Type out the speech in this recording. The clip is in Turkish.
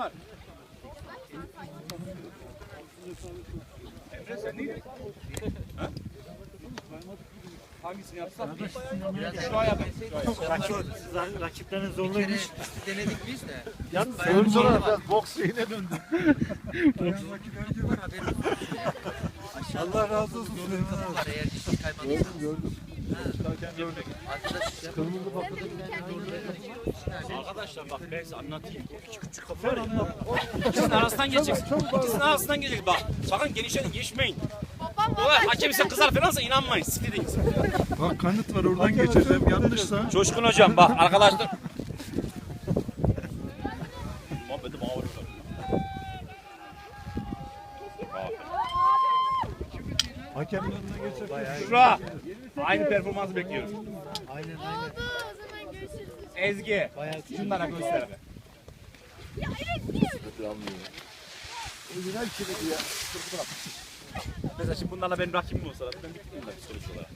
var? Emre sen neydin? Ha? Hangisini yapsak? Şu aya ben. Rakip, rakiplerin zorluymuş. denedik biz de. Yalnız bir sonra var. boks şeyine döndü. Allah razı olsun. Var eğer hiç kaymadıysa. Gördüm. Arkadaş yapın. Arkadaşlar bak ben size anlatayım. Küçük küçük kapılar ya. İkisinin arasından geçeceksin. İkisinin arasından geçeceksin. Bak sakın genişten geçmeyin. O hakem ise kızar falansa inanmayın. Siktirin. Bak kanıt var oradan geçeceğim. Yanlışsa Coşkun hocam bak arkadaşlar. Muhabbeti bana vuruyorlar. hakemlerine geçer. Şura. Aynı performansı bekliyoruz. Zaman görüşürüz. Ezgi. Şunlara göster be. Ya evet niye Mesela şimdi bunlarla benim rakibim olsa ben bittim bunlar psikolojik olarak.